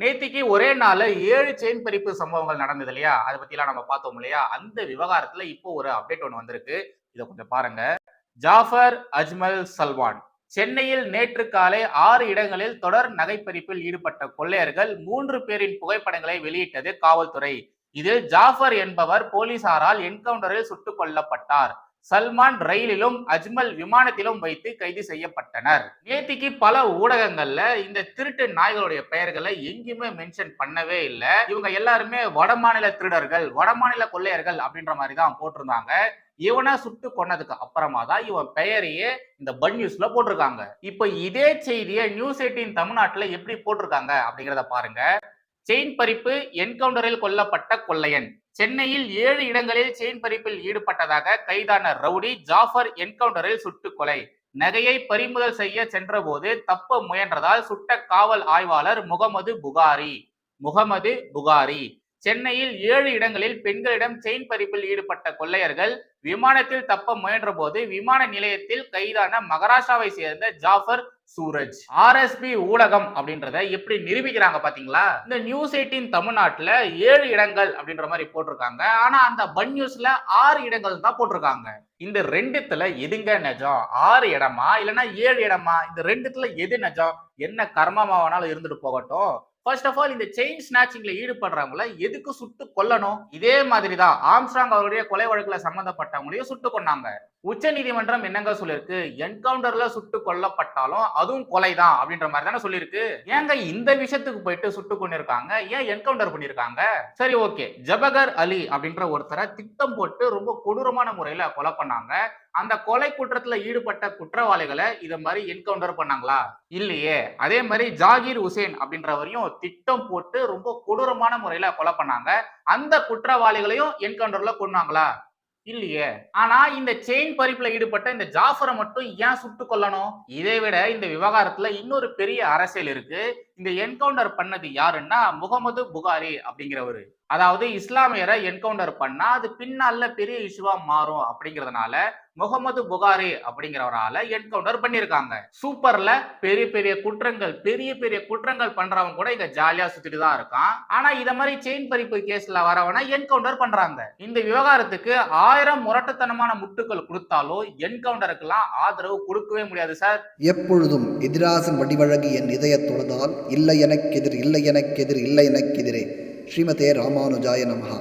நேத்திக்கு ஒரே நாள்ல ஏழு செயின் பறிப்பு சம்பவங்கள் நடந்தது இல்லையா? அதை பத்திலாம் நம்ம பார்த்தோம் இல்லையா? அந்த விவகாரத்துல இப்போ ஒரு அப்டேட் ஒன்று வந்திருக்கு. இதை கொஞ்சம் பாருங்க. ஜாஃபர் அஜ்மல் சல்வான். சென்னையில் நேற்று காலை ஆறு இடங்களில் தொடர் நகைப்பறிப்பில் ஈடுபட்ட கொள்ளையர்கள் மூன்று பேரின் புகைப்படங்களை வெளியிட்டது காவல்துறை. இதில் ஜாஃபர் என்பவர் போலீசாரால் என்கவுண்டரில் சுட்டுக் கொல்லப்பட்டார். சல்மான் ரயிலிலும் அஜ்மல் விமானத்திலும் வைத்து கைது செய்யப்பட்டனர். நேத்திக்கு பல ஊடகங்கள்ல இந்த திருட்டு நாய்களுடைய பெயர்களை எங்கேயுமே மென்ஷன் பண்ணவே இல்லை. இவங்க எல்லாருமே வடமாநில திருடர்கள் வடமாநில கொள்ளையர்கள் அப்படின்ற மாதிரி தான் போட்டிருந்தாங்க. இவனை சுட்டு கொன்னதுக்கு அப்புறமா தான் இவன் பெயரையே இந்த பன் நியூஸ்ல போட்டிருக்காங்க. இப்போ இதே செய்தியை நியூஸ் எயிட்டின் தமிழ்நாட்டுல எப்படி போட்டிருக்காங்க அப்படிங்கிறத பாருங்க. செயின் பறிப்பு என்கவுண்டரில் கொல்லப்பட்ட கொள்ளையன். சென்னையில் ஏழு இடங்களில் செயின் பறிப்பில் ஈடுபட்டதாக கைதான ரவுடி ஜாஃபர் என்கவுண்டரில் சுட்டுக் கொலை. நகையை பறிமுதல் செய்ய சென்றபோது தப்ப முயன்றதால் சுட்ட காவல் ஆய்வாளர் முகமது புகாரி. முகமது புகாரி. சென்னையில் ஏழு இடங்களில் பெண்களிடம் செயின் பறிப்பில் ஈடுபட்ட கொள்ளையர்கள் விமானத்தில் தப்ப முயன்றபோது விமான நிலையத்தில் கைதான மகாராஷ்டிராவை சேர்ந்த ஜாஃபர் சூரஜ். ஆர்எஸ்பி ஊடகம் அப்படின்றத எப்படி நிரூபிக்கிறாங்க பாத்தீங்களா? இந்த நியூஸ் எயிட்டின் தமிழ்நாட்டுல ஏழு இடங்கள் அப்படின்ற மாதிரி போட்டிருக்காங்க. ஆனா அந்த பன் நியூஸ்ல ஆறு இடங்கள் தான் போட்டிருக்காங்க. இந்த ரெண்டுத்துல எதுங்க நிஜம்? ஆறு இடமா? இல்லைன்னா ஏழு இடமா? இந்த ரெண்டுத்துல எது நிஜம்? என்ன கர்மமாக வேணாலும் இருந்துட்டு போகட்டும். ஃபர்ஸ்ட் ஆஃப் ஆல் இந்த செயின் ஸ்நாச்சிங்ல ஈடுபடுறவங்கள எதுக்கு சுட்டு கொல்லணும்? இதே மாதிரி தான் ஆம்ஸ்ட்ராங் அவருடைய கொலை வழக்குல சம்பந்தப்பட்டவங்களையும் சுட்டு கொன்னாங்க. உச்ச நீதிமன்றம் என்னங்க சொல்லிருக்கு? என்கவுண்டர்ல சுட்டு கொல்லப்பட்டாலும் அதுவும் கொலை தான் அப்படின்ற மாதிரி தானே சொல்லியிருக்கு. ஏங்க இந்த விஷயத்துக்கு போயிட்டு சுட்டு கொண்டிருக்காங்க ஏன் என்கவுண்டர் பண்ணிருக்காங்க சரி ஓகே ஜபகர் அலி அப்படின்ற ஒருத்தரை திட்டம் போட்டு ரொம்ப கொடூரமான முறையில கொலை பண்ணாங்க. அந்த கொலை குற்றத்துல ஈடுபட்ட குற்றவாளிகளை இதை மாதிரி என்கவுண்டர் பண்ணாங்களா? இல்லையே. அதே மாதிரி ஜாகிர் உசேன் அப்படின்றவரையும் திட்டம் போட்டு ரொம்ப கொடூரமான முறையில கொலை பண்ணாங்க. அந்த குற்றவாளிகளையும் என்கவுண்டர்ல கொண்டாங்களா இல்லையே. ஆனா இந்த செயின் பறிப்புல ஈடுபட்ட இந்த ஜாஃபரை மட்டும் ஏன் சுட்டு கொல்லணும்? இதை விட இந்த விவகாரத்துல இன்னொரு பெரிய அரசியல் இருக்கு. இந்த என்கவுண்டர் பண்ணது யாருன்னா முகமது புகாரி அப்படிங்கிறவரு. அதாவது இஸ்லாமியரை என்கவுண்டர் பண்ணா அது பின்னால பெரிய இஷ்யூவா மாறும் அப்படிங்கறதுனால முகமது புகாரி அப்படிங்கிறவரால என்கவுண்டர் பண்ணிருக்காங்க. சூப்பர்ல பெரிய பெரிய குற்றங்கள் பெரிய பெரிய குற்றங்கள் பண்றவங்க கூட இங்க ஜாலியா சுத்திட்டு தான் இருக்கான். ஆனா இத மாதிரி செயின் பறிப்பு கேஸ்ல வரவன என்கவுண்டர் பண்றாங்க. இந்த விவகாரத்துக்கு ஆயிரம் முரட்டுத்தனமான முட்டுக்கள் கொடுத்தாலும் என்கவுண்டருக்கெல்லாம் ஆதரவு கொடுக்கவே முடியாது சார். எப்பொழுதும் எதிராசன் வடிவழகு என் இதய தொழுதால் இல்லை எனக்கெதிர் இல்லை எனக்கெதிர் இல்லை எனக்கெதிரே. ஸ்ரீமதே ராமானுஜாய நமஹா.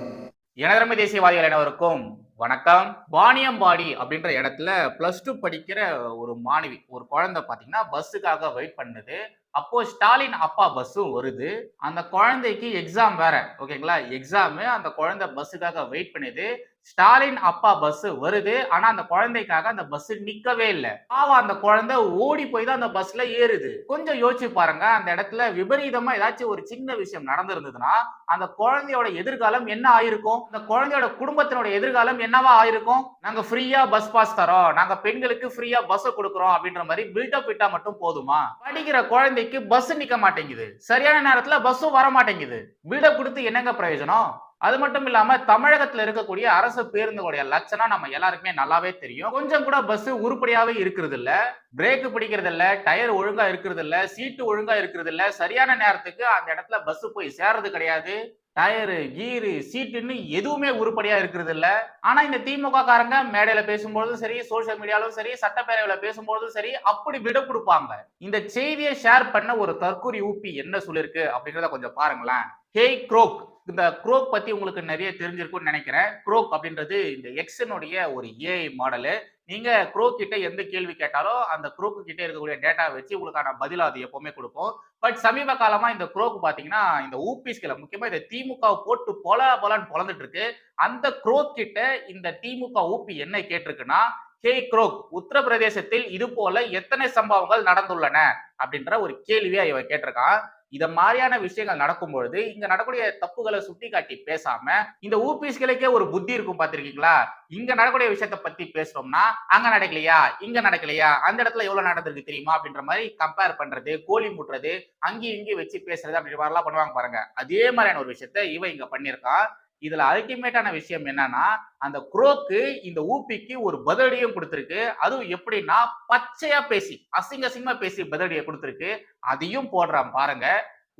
எனதரம தேசியவாதிகள் அனைவருக்கும் வணக்கம். வாணியம்பாடி அப்படின்ற இடத்துல பிளஸ் டூ படிக்கிற ஒரு மாணவி ஒரு குழந்தை பார்த்தீங்கன்னா பஸ்ஸுக்காக வெயிட் பண்ணுது. அப்போ ஸ்டாலின் அப்பா பஸ்ஸும் வருது. அந்த குழந்தைக்கு எக்ஸாம் வேற ஓகேங்களா எக்ஸாமு அந்த குழந்தை பஸ்ஸுக்காக வெயிட் பண்ணுது. ஸ்டாலின் அப்பா பஸ் வருது. ஆனா அந்த குழந்தைக்காக அந்த பஸ் நிக்கவே இல்லை. பாவம் அந்த குழந்தை ஓடி போய் தான் அந்த பஸ்ல ஏறுது. கொஞ்சம் யோசிச்சு பாருங்க. அந்த இடத்துல விபரீதமா ஏதாச்சும் ஒரு சின்ன விஷயம் நடந்திருந்ததுன்னா அந்த குழந்தையோட எதிர்காலம் என்ன ஆயிருக்கும்? அந்த குழந்தையோட குடும்பத்தினோட எதிர்காலம் என்னவா ஆயிருக்கும்? நாங்க ஃப்ரீயா பஸ் பாஸ் தரோம். நாங்க பெண்களுக்கு ஃப்ரீயா பஸ் கொடுக்குறோம் அப்படின்ற மாதிரி பில்டப் விட்டா மட்டும் போதுமா? படிக்கிற குழந்தைக்கு பஸ் நிக்க மாட்டேங்குது. சரியான நேரத்துல பஸ்ஸும் வர மாட்டேங்குது. பில்டப் கொடுத்து என்னங்க பிரயோஜனம்? அது மட்டும் இல்லாம தமிழகத்துல இருக்கக்கூடிய அரசு பேருந்துகளுடைய லட்சணம் நம்ம எல்லாருக்குமே நல்லாவே தெரியும். கொஞ்சம் கூட பஸ் உருப்படியாவே இருக்கிறது இல்ல பிரேக் பிடிக்கிறது இல்ல டயர் ஒழுங்கா இருக்கிறது இல்ல சீட்டு ஒழுங்கா இருக்கிறது இல்ல சரியான நேரத்துக்கு அந்த இடத்துல பஸ் போய் சேர்றது கிடையாது. டயரு கீரு சீட்டுன்னு எதுவுமே உருப்படியா இருக்கிறது இல்ல ஆனா இந்த திமுக காரங்க மேடையில பேசும்போதும் சரி சோசியல் மீடியாலும் சரி சட்டப்பேரவையில பேசும்போதும் சரி அப்படி விட கொடுப்பாங்க. இந்த செய்தியை ஷேர் பண்ண ஒரு தற்கூரி ஊப்பி என்ன சொல்லிருக்கு அப்படிங்கறத கொஞ்சம் பாருங்களேன். ஹேய் குரோக் இந்த குரோக் பத்தி உங்களுக்கு நிறைய தெரிஞ்சிருக்கும்னு நினைக்கிறேன். குரோக் அப்படின்றது இந்த எக்ஸனுடைய ஒரு ஏஐ மாடலு நீங்க குரோ கிட்ட எந்த கேள்வி கேட்டாலும் அந்த குரோக்கு கிட்ட இருக்கக்கூடிய டேட்டா வச்சு உங்களுக்கான பதில் அது எப்பவுமே கொடுப்போம். பட் சமீப காலமா இந்த குரோக் பாத்தீங்கன்னா இந்த ஊபிஸ்களை முக்கியமா இந்த திமுக போட்டு பொல பொலன்னு பொலந்துட்டு இருக்கு. அந்த குரோக் கிட்ட இந்த திமுக ஊபி என்ன கேட்டிருக்குன்னா ஹே குரோக் உத்தரப்பிரதேசத்தில் இது போல எத்தனை சம்பவங்கள் நடந்துள்ளன? அப்படின்ற ஒரு கேள்வியா இவன் கேட்டிருக்கான். இத மாதிரியான விஷயங்கள் நடக்கும் பொழுது இங்க நடக்கூடிய தப்புகளை சுட்டி காட்டி பேசாம இந்த ஊபிஸ்களுக்கே ஒரு புத்தி இருக்கும் பாத்திருக்கீங்களா இங்க நடக்கூடிய விஷயத்த பத்தி பேசுறோம்னா அங்க நடக்கலையா? இங்க நடக்கலையா? அந்த இடத்துல எவ்வளவு நடந்திருக்கு தெரியுமா? அப்படின்ற மாதிரி கம்பேர் பண்றது கோழி முட்டுறது அங்கேயும் இங்கேயும் வச்சு பேசுறது அப்படின்ற மாதிரிலாம் பண்ணுவாங்க பாருங்க. அதே மாதிரியான ஒரு விஷயத்த இவ இங்க பண்ணியிருக்கான். இதுல அல்டிமேட்டான விஷயம் என்னன்னா அந்த குரோக்கு இந்த ஊப்பிக்கு ஒரு பதிலடியும் கொடுத்துருக்கு. அதுவும் எப்படின்னா பச்சையா பேசி அசிங்க அசிங்கமா பேசி பதிலடியை கொடுத்துருக்கு. அதையும் போடுறான் பாருங்க.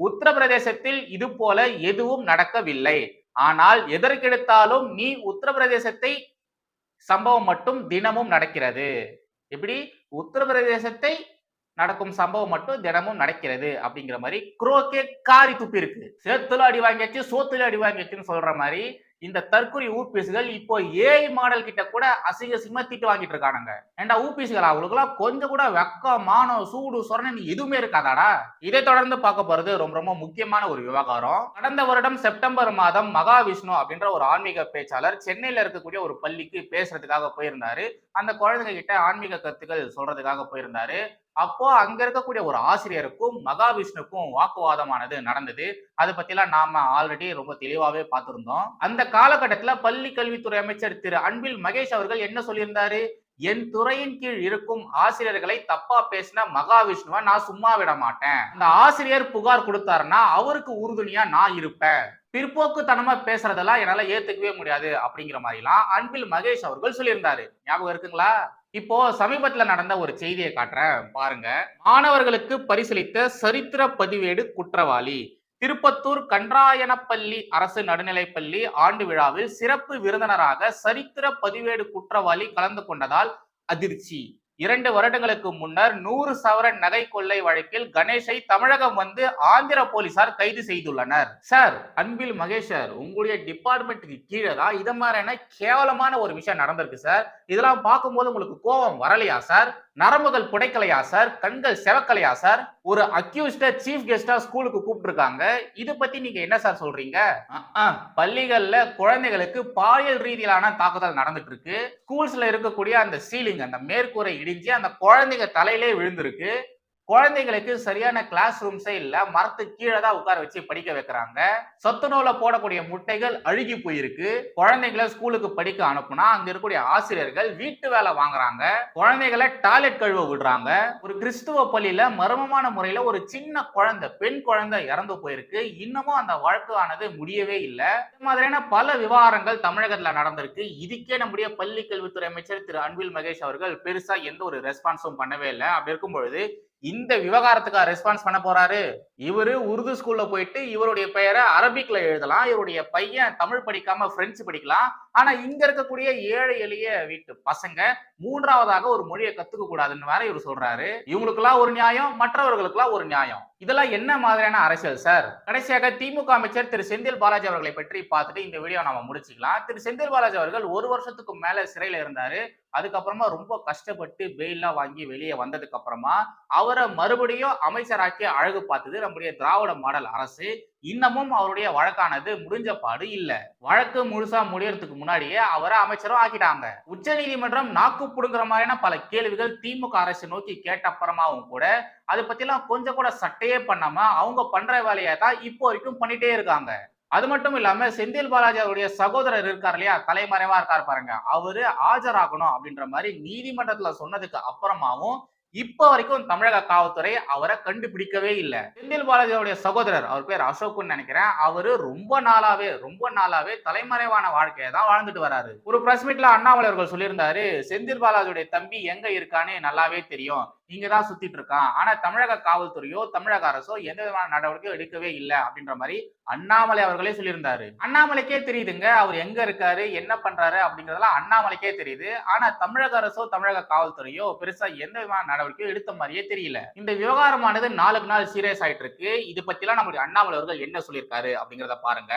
உத்தரப்பிரதேசத்தில் இது போல எதுவும் நடக்கவில்லை. ஆனால் எதற்கெடுத்தாலும் நீ உத்தரப்பிரதேசத்தை சம்பவம் மட்டும் தினமும் நடக்கிறது. எப்படி? உத்தரப்பிரதேசத்தை நடக்கும் சம்பவம் மட்டும் தினமும் நடக்கிறது அப்படிங்கிற மாதிரி குரோக்கே காரி துப்பி இருக்கு. சேத்துல அடி வாங்கியாச்சு சோத்துல அடி வாங்கியாச்சுன்னு சொல்ற மாதிரி இந்த தற்கொலை ஊபிஎஸ்கள் இப்போ ஏஐ மாடல் கிட்ட கூட அசிங்க அசிங்கமா திட்டு வாங்கிட்டு இருக்கானுங்க. ஏண்டா ஊபிஎஸ்கள் அவங்களுக்குலாம் கொஞ்சம் கூட வெக்க மானம் சூடு சொரணி எதுவுமே இருக்காதாடா? இதை தொடர்ந்து பார்க்க போறது ரொம்ப ரொம்ப முக்கியமான ஒரு விவகாரம். கடந்த வருடம் செப்டம்பர் மாதம் மகாவிஷ்ணு அப்படின்ற ஒரு ஆன்மீக பேச்சாளர் சென்னையில இருக்கக்கூடிய ஒரு பள்ளிக்கு பேசுறதுக்காக போயிருந்தாரு. அந்த குழந்தைங்க கிட்ட ஆன்மீக கருத்துக்கள் சொல்றதுக்காக போயிருந்தாரு. அப்போ அங்க இருக்கக்கூடிய ஒரு ஆசிரியருக்கும் மகாவிஷ்ணுக்கும் வாக்குவாதமானது நடந்தது. அதை பத்திலாம் நாம ஆல்ரெடி ரொம்ப தெளிவாவே பார்த்திருந்தோம். அந்த காலகட்டத்துல பள்ளி கல்வித்துறை அமைச்சர் திரு அன்பில் மகேஷ் அவர்கள் என்ன சொல்லியிருந்தாரு? என் துறையின் கீழ் இருக்கும் ஆசிரியர்களை தப்பா பேசின மகாவிஷ்ணுவை நான் சும்மா விட மாட்டேன். அந்த ஆசிரியர் புகார் கொடுத்தாருன்னா அவருக்கு உறுதுணையா நான் இருப்பேன். பிற்போக்குத்தனமா பேசுறதெல்லாம் என்னால ஏத்துக்கவே முடியாது. அப்படிங்கிற மாதிரிலாம் அன்பில் மகேஷ் அவர்கள் சொல்லியிருந்தாரு. ஞாபகம் இருக்குங்களா? இப்போ சமீபத்தில் நடந்த ஒரு செய்தியை காட்டுறேன். பாருங்க. மாணவர்களுக்கு பரிசீலித்த சரித்திர பதிவேடு குற்றவாளி. திருப்பத்தூர் கன்றாயனப்பள்ளி அரசு நடுநிலைப்பள்ளி ஆண்டு விழாவில் சிறப்பு விருந்தினராக சரித்திர பதிவேடு குற்றவாளி கலந்து கொண்டதால் அதிர்ச்சி. இரண்டு வருடங்களுக்கு முன்னர் நூறு சவரன் நகை கொள்ளை வழக்கில் கணேஷை தமிழகம் வந்து ஆந்திர போலீசார் கைது செய்துள்ளனர். சார் அன்பில் மகேஷர் உங்களுடைய டிபார்ட்மெண்ட்டுக்கு கீழே தான் இது மாதிரியான கேவலமான ஒரு விஷயம் நடந்திருக்கு சார். இதெல்லாம் பார்க்கும்போது உங்களுக்கு கோபம் வரலையா சார்? நரம்புகள் புடைக்கலையா சார்? கண்கள் செவக்கலையா சார்? ஒரு அக்யூஸ்ட சீஃப் கெஸ்டா ஸ்கூலுக்கு கூப்பிட்டுருக்காங்க. இது பத்தி நீங்க என்ன சார் சொல்றீங்க? பள்ளிகள்ல குழந்தைகளுக்கு பாலியல் ரீதியிலான தாக்குதல் நடந்துட்டு இருக்கு ஸ்கூல்ஸ்ல இருக்கக்கூடிய அந்த சீலிங் அந்த மேற்கூரை இடிஞ்சு அந்த குழந்தைங்க தலையிலே விழுந்திருக்கு. குழந்தைங்களுக்கு சரியான கிளாஸ் ரூம்ஸே இல்ல மரத்துக்கு கீழே தான் உட்கார வச்சு படிக்க வைக்கிறாங்க. சொத்து நூல போடக்கூடிய முட்டைகள் அழுகி போயிருக்கு. குழந்தைகளை ஸ்கூலுக்கு படிக்க அனுப்புனா அங்க இருக்கக்கூடிய ஆசிரியர்கள் வீட்டு வேலை வாங்குறாங்க. குழந்தைகளை டாய்லெட் கழுவ விடுறாங்க. ஒரு கிறிஸ்துவ பள்ளியில மர்மமான முறையில ஒரு சின்ன குழந்தை பெண் குழந்தை இறந்து போயிருக்கு. இன்னமும் அந்த வழக்கு முடியவே இல்லை. இது மாதிரியான பல விவகாரங்கள் தமிழகத்துல நடந்திருக்கு. இதுக்கே நம்முடைய பள்ளி கல்வித்துறை அமைச்சர் திரு அன்பில் மகேஷ் அவர்கள் பெருசா எந்த ஒரு ரெஸ்பான்ஸும் பண்ணவே இல்லை. அப்படி இருக்கும் பொழுது இந்த விவகாரத்துக்கு ரெஸ்பான்ஸ் பண்ண போறாரு. இவரு உருது ஸ்கூல்ல போயிட்டு இவருடைய பெயரை அரபிக்ல எழுதலாம். இவருடைய பையன் தமிழ் படிக்காம பிரெஞ்சு படிக்கலாம். ஆனா இங்க இருக்கக்கூடிய ஏழை எளிய வீட்டு பசங்க மூன்றாவதாக ஒரு மொழியை கத்துக்க கூடாதுன்னு வேற இவர் சொல்றாரு. இவங்களுக்கெல்லாம் ஒரு நியாயம் மற்றவர்களுக்கெல்லாம் ஒரு நியாயம். இதெல்லாம் என்ன மாதிரியான அரசியல் சார்? கடைசியாக திமுக அமைச்சர் திரு. செந்தில் பாலாஜி அவர்களை பற்றி பார்த்துட்டு இந்த வீடியோ நம்ம முடிச்சுக்கலாம். திரு. செந்தில் பாலாஜி அவர்கள் ஒரு வருஷத்துக்கு மேல சிறையில இருந்தாரு. அதுக்கப்புறமா ரொம்ப கஷ்டப்பட்டு பெயிலாம் வாங்கி வெளியே வந்ததுக்கு அப்புறமா அவரை மறுபடியும் அமைச்சராக்கி அழகு பார்த்தது நம்முடைய திராவிட மாடல் அரசு. இன்னமும் அவருடைய வழக்கானது முடிஞ்ச பாடு இல்ல. வழக்கு முழுசா முடியறதுக்கு முன்னாடியே அவரை அமைச்சரும் ஆக்கிட்டாங்க. உச்ச நீதிமன்றம் நாக்கு புடுங்குற மாதிரியான பல கேள்விகள் திமுக அரசு நோக்கி கேட்ட அப்புறமாவும் கூட அதை பத்திலாம் கொஞ்சம் கூட சட்டையே பண்ணாம அவங்க பண்ற வேலையை தான் இப்போ வரைக்கும் பண்ணிட்டே இருக்காங்க. அது மட்டும் இல்லாம செந்தில் பாலாஜி அவருடைய சகோதரர் இருக்கார் இல்லையா? தலைமறைவா இருக்கார் பாருங்க. அவரு ஆஜராகணும் அப்படின்ற மாதிரி நீதிமன்றத்துல சொன்னதுக்கு அப்புறமாவும் இப்ப வரைக்கும் தமிழக காவல்துறை அவரை கண்டுபிடிக்கவே இல்லை. செந்தில் பாலாஜியோடைய சகோதரர் அவர் பேர் அசோக்குன்னு நினைக்கிறேன் அவரு ரொம்ப நாளாவே ரொம்ப நாளாவே தலைமறைவான வாழ்க்கையை தான் வாழ்ந்துட்டு வராரு. ஒரு பிரஸ் மீட்ல அண்ணாமலை அவர்கள் சொல்லியிருந்தாரு செந்தில் பாலாஜியுடைய தம்பி எங்க இருக்கான்னு நல்லாவே தெரியும். இங்கதான் சுத்திட்டு இருக்கான். ஆனா தமிழக காவல்துறையோ தமிழக அரசோ எந்த விதமான நடவடிக்கையும் எடுக்கவே இல்லை அப்படின்ற மாதிரி அண்ணாமலை அவர்களே சொல்லியிருந்தாரு. அண்ணாமலைக்கே தெரியுதுங்க அவர் எங்க இருக்காரு என்ன பண்றாரு அப்படிங்கறதெல்லாம் அண்ணாமலைக்கே தெரியுது. ஆனா தமிழக அரசோ தமிழக காவல்துறையோ பெருசா எந்த விதமான நடவடிக்கையும் எடுத்த மாதிரியே தெரியல. இந்த விவகாரமானது நாளுக்கு நாள் சீரியஸ் ஆயிட்டு இருக்கு. இது பத்திலாம் நம்மளுடைய அண்ணாமலை அவர்கள் என்ன சொல்லியிருக்காரு அப்படிங்கறத பாருங்க.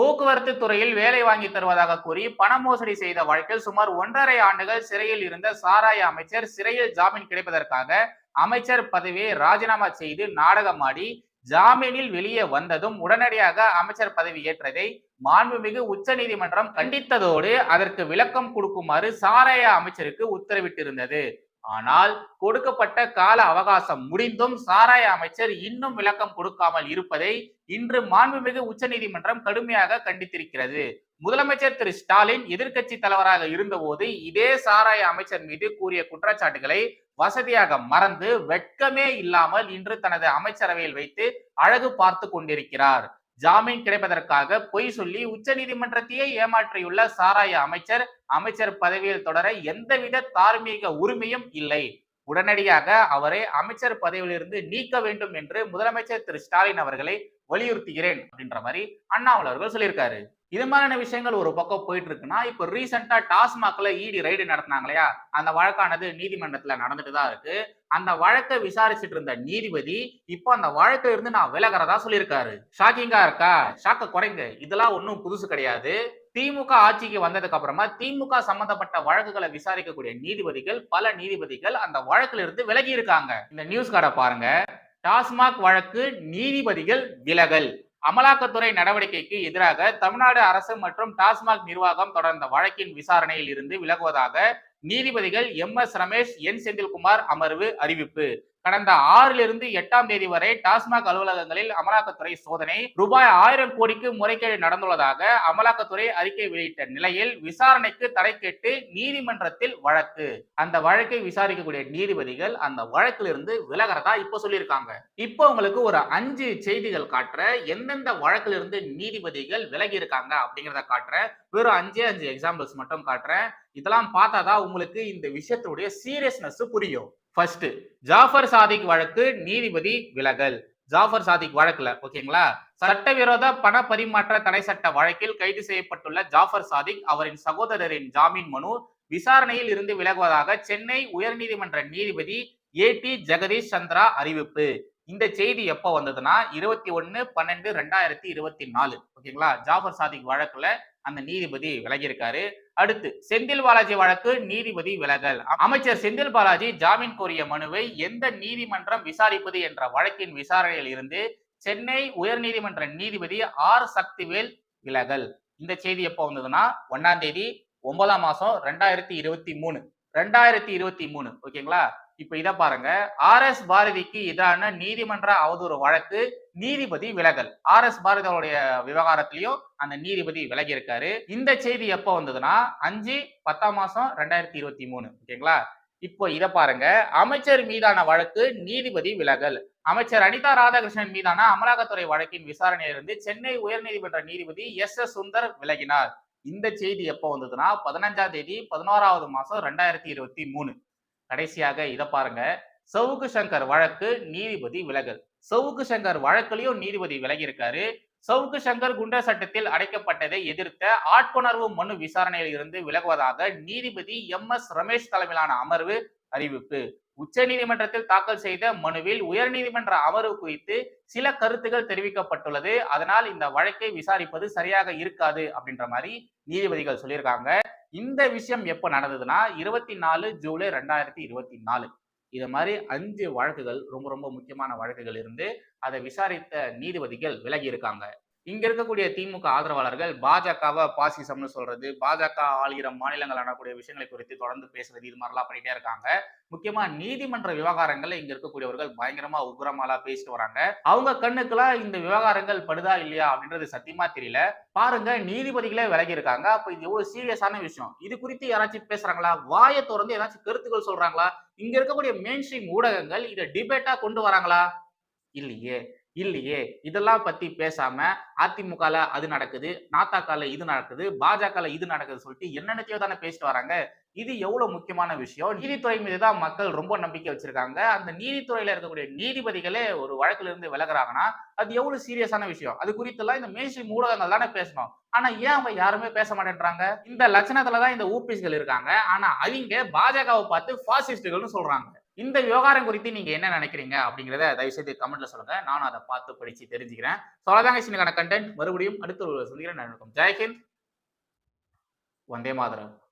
போக்குவரத்து துறையில் வேலை வாங்கி தருவதாக கூறி பண மோசடி செய்த வழக்கில் சுமார் ஒன்றரை ஆண்டுகள் சிறையில் இருந்த சாராய அமைச்சர் சிறையில் ஜாமீன் கிடைப்பதற்காக அமைச்சர் பதவியை ராஜினாமா செய்து நாடகமாடி ஜாமீனில் வெளியே வந்ததும் உடனடியாக அமைச்சர் பதவி ஏற்றதை மாண்புமிகு உச்சநீதிமன்றம் கண்டித்ததோடு அதற்கு விளக்கம் கொடுக்குமாறு சாராய அமைச்சருக்கு உத்தரவிட்டிருந்தது. ஆனால் கொடுக்கப்பட்ட கால அவகாசம் முடிந்தும் சாராய அமைச்சர் இன்னும் விளக்கம் கொடுக்காமல் இருப்பதை இன்று மாண்புமிகு உச்சநீதிமன்றம் கடுமையாக கண்டித்திருக்கிறது. முதலமைச்சர் திரு ஸ்டாலின் எதிர்க்கட்சி தலைவராக இருந்தபோது இதே சாராய அமைச்சர் மீது கூறிய குற்றச்சாட்டுகளை வசதியாக மறந்து வெட்கமே இல்லாமல் இன்று தனது அமைச்சரவையில் வைத்து அழகு பார்த்து கொண்டிருக்கிறார். ஜாமீன் கிடைப்பதற்காக பொய் சொல்லி உச்சநீதிமன்றத்தையே ஏமாற்றியுள்ள சாராய அமைச்சர் அமைச்சர் பதவியில் தொடர எந்தவித தார்மீக உரிமையும் இல்லை. உடனடியாக அவரை அமைச்சர் பதவியிலிருந்து நீக்க வேண்டும் என்று முதலமைச்சர் திரு ஸ்டாலின் அவர்களை வலியுறுத்துகிறேன் அப்படின்ற மாதிரி அண்ணாமலை அவர்கள் சொல்லியிருக்காரு. இது மாதிரியான விஷயங்கள் ஒரு பக்கம் போயிட்டு இருக்குன்னா இப்போ ரீசெண்டா டாஸ்மாக்ல இடி ரைடு நடத்தினாங்க இல்லையா அந்த வழக்கானது நீதிமன்றத்துல நடந்துட்டு தான் இருக்கு. அந்த வழக்கை விசாரிச்சுட்டு இருந்த நீதிபதி இப்போ அந்த வழக்கில் இருந்து நான் விலகிறதா சொல்லியிருக்காரு. ஷாக்கிங்கா இருக்கா? ஷாக்க குறைங்க. இதெல்லாம் ஒன்றும் புதுசு கிடையாது. திமுக ஆட்சிக்கு வந்ததுக்கு அப்புறமா திமுக சம்பந்தப்பட்ட வழக்குகளை விசாரிக்கக்கூடிய நீதிபதிகள் பல நீதிபதிகள் அந்த வழக்குல இருந்து விலகி இருக்காங்க. இந்த நியூஸ் கார்டை பாருங்க. டாஸ்மாக் வழக்கு நீதிபதிகள் விலகல். அமலாக்கத்துறை நடவடிக்கைக்கு எதிராக தமிழ்நாடு அரசு மற்றும் டாஸ்மாக் நிர்வாகம் தொடர்ந்த வழக்கின் விசாரணையில் இருந்து விலகுவதாக நீதிபதிகள் M S Ramesh N Senthilkumar அமர்வு அறிவிப்பு. கடந்த ஆறிலிருந்து எட்டாம் தேதி வரை டாஸ்மாக் அலுவலகங்களில் அமலாக்கத்துறை சோதனை ரூபாய் ஆயிரம் கோடிக்கு முறைகேடு நடந்துள்ளதாக அமலாக்கத்துறை அறிக்கை வெளியிட்ட நிலையில் விசாரணைக்கு தடை கேட்டு நீதிமன்றத்தில் வழக்கு. அந்த வழக்கை விசாரிக்கக்கூடிய நீதிபதிகள் அந்த வழக்கிலிருந்து விலகிறதா இப்ப சொல்லியிருக்காங்க. இப்போ உங்களுக்கு ஒரு அஞ்சு செய்திகள் காட்டுற எந்தெந்த வழக்கிலிருந்து நீதிபதிகள் விலகி இருக்காங்க அப்படிங்கிறத காட்டுற. வெறும் அஞ்சே அஞ்சு எக்ஸாம்பிள்ஸ் மட்டும் காட்டுறேன் இதெல்லாம் பார்த்தாதான் உங்களுக்கு இந்த விஷயத்துடைய சீரியஸ்னஸ் புரியும். ஃபர்ஸ்ட் ஜாஃபர் சாதிக் வழக்கு நீதிபதி விலகல். ஜாஃபர் சாதிக் வழக்குல ஓகேங்களா? சட்டவிரோத பண பரிமாற்ற தடை சட்ட வழக்கில் கைது செய்யப்பட்டுள்ள ஜாஃபர் சாதிக் அவரின் சகோதரரின் ஜாமீன் மனு விசாரணையில் இருந்து விலகுவதாக சென்னை உயர்நீதிமன்ற நீதிபதி ஏ டி ஜெகதீஷ் சந்திரா அறிவிப்பு. இந்த செய்தி எப்போ வந்ததுன்னா இருபத்தி ஒன்னு பன்னெண்டு ரெண்டாயிரத்தி இருபத்தி நாலு ஓகேங்களா? ஜாஃபர் சாதிக் வழக்குல அந்த நீதிபதி விலகியிருக்காரு. அடுத்து செந்தில் பாலாஜி வழக்கு நீதிபதி விலகல். அமைச்சர் செந்தில் பாலாஜி ஜாமீன் கோரிய மனுவை எந்த நீதிமன்றம் விசாரிப்பது என்ற வழக்கின் விசாரணையில் இருந்து சென்னை உயர்நீதிமன்ற நீதிபதி ஆர். சக்திவேல் விலகல். இந்த செய்தி எப்போ வந்ததுன்னா ஒன்னாம் தேதி ஒன்பதாம் மாசம் ரெண்டாயிரத்தி இருபத்தி மூணு. ரெண்டாயிரத்தி இருபத்தி மூணு ஓகேங்களா? இப்ப இத பாருங்க. ஆர் எஸ் பாரதிக்கு எதிரான நீதிமன்ற அவதூறு வழக்கு நீதிபதி விலகல். ஆர் எஸ் பாரதி அவருடைய விவகாரத்திலையும் அந்த நீதிபதி விலகி இருக்காரு இந்த செய்தி எப்போ வந்ததுன்னா அஞ்சு பத்தாம் மாசம் ரெண்டாயிரத்தி இருபத்தி மூணு. ஓகேங்களா? இப்போ இத பாருங்க. அமைச்சர் மீதான வழக்கு நீதிபதி விலகல். அமைச்சர் அனிதா ராதாகிருஷ்ணன் மீதான அமலாக்கத்துறை வழக்கின் விசாரணையிலிருந்து சென்னை உயர்நீதிமன்ற நீதிபதி எஸ் எஸ் சுந்தர் விலகினார். இந்த செய்தி எப்போ வந்ததுன்னா பதினஞ்சாம் தேதி பதினோராவது மாசம் ரெண்டாயிரத்தி இருபத்தி மூணு. கடைசியாக இதை பாருங்க. சவுக்கு சங்கர் வழக்கு நீதிபதி விலகல். சவுக்கு சங்கர் வழக்குலயும் நீதிபதி விலகி இருக்காரு சவுக்கு சங்கர் குண்டர் சட்டத்தில் அடைக்கப்பட்டதை எதிர்த்த ஆட்கொணர்வு மனு விசாரணையில் இருந்து விலகுவதாக நீதிபதி எம் எஸ் ரமேஷ் தலைமையிலான அமர்வு அறிவிப்பு. உச்ச நீதிமன்றத்தில் தாக்கல் செய்த மனுவில் உயர்நீதிமன்ற அமர்வு குறித்து சில கருத்துகள் தெரிவிக்கப்பட்டுள்ளது. அதனால் இந்த வழக்கை விசாரிப்பது சரியாக இருக்காது அப்படின்ற மாதிரி நீதிபதிகள் சொல்லியிருக்காங்க. இந்த விஷயம் எப்போ நடந்ததுன்னா இருபத்தி நாலு ஜூலை ரெண்டாயிரத்தி இருபத்தி நாலு இது மாதிரி அஞ்சு வழக்குகள் ரொம்ப ரொம்ப முக்கியமான வழக்குகள் இருந்து அதை விசாரித்த நீதிபதிகள் விலகி இருக்காங்க. இங்க இருக்கக்கூடிய திமுக ஆதரவாளர்கள் பாஜகவை பாசிசம்னு சொல்றது பாஜக ஆளுகிற மாநிலங்கள் ஆனக்கூடிய விஷயங்களை குறித்து தொடர்ந்து பேசுறது இது மாதிரிலாம் பண்ணிட்டே இருக்காங்க. முக்கியமா நீதிமன்ற விவகாரங்கள்ல இங்க இருக்கக்கூடியவர்கள் பயங்கரமா உக்ரமாலாம் பேசிட்டு வராங்க. அவங்க கண்ணுக்கெல்லாம் இந்த விவகாரங்கள் படுதா இல்லையா அப்படின்றது சத்தியமா தெரியல. பாருங்க நீதிபதிகளே விலகி இருக்காங்க. அப்ப இது எவ்வளவு சீரியஸான விஷயம். இது குறித்து யாராச்சும் பேசுறாங்களா? வாயை திறந்து ஏதாச்சும் கருத்துக்கள் சொல்றாங்களா? இங்க இருக்கக்கூடிய மெயின் ஸ்ட்ரீம் ஊடகங்கள் இதை டிபேட்டா கொண்டு வராங்களா? இல்லையே. இல்லையே. இதெல்லாம் பத்தி பேசாம அதிமுகல அது நடக்குது நாத்தாக்கால இது நடக்குது பாஜகல இது நடக்குது சொல்லிட்டு என்னென்னத்தையோ தானே பேசிட்டு வராங்க. இது எவ்வளவு முக்கியமான விஷயம்? நீதித்துறை மீது தான் மக்கள் ரொம்ப நம்பிக்கை வச்சிருக்காங்க. அந்த நீதித்துறையில இருக்கக்கூடிய நீதிபதிகளே ஒரு வழக்குல இருந்து விலகுறாங்கன்னா அது எவ்வளவு சீரியஸான விஷயம்? அது குறித்தெல்லாம் இந்த மேசி ஊடகங்கள் தானே பேசணும். ஆனா ஏன் அவங்க யாருமே பேச மாட்டேன்றாங்க? இந்த லட்சணத்துலதான் இந்த ஊபிஸ்கள் இருக்காங்க. ஆனா அவங்க பாஜகவை பார்த்து பாசிஸ்டுகள்னு சொல்றாங்க. இந்த விவகாரம் குறித்து நீங்க என்ன நினைக்கிறீங்க அப்படிங்கிறத தயவுசெய்து கமெண்ட்ல சொல்லுங்க. நான் அதை பார்த்து படிச்சு தெரிஞ்சுக்கிறேன். சொல்லதாங்க சின்ன கண்டென்ட் மறுபடியும் அடுத்த ஒரு சந்திக்கிறேன். ஜெயஹிந்த் வந்தே மாதரம்.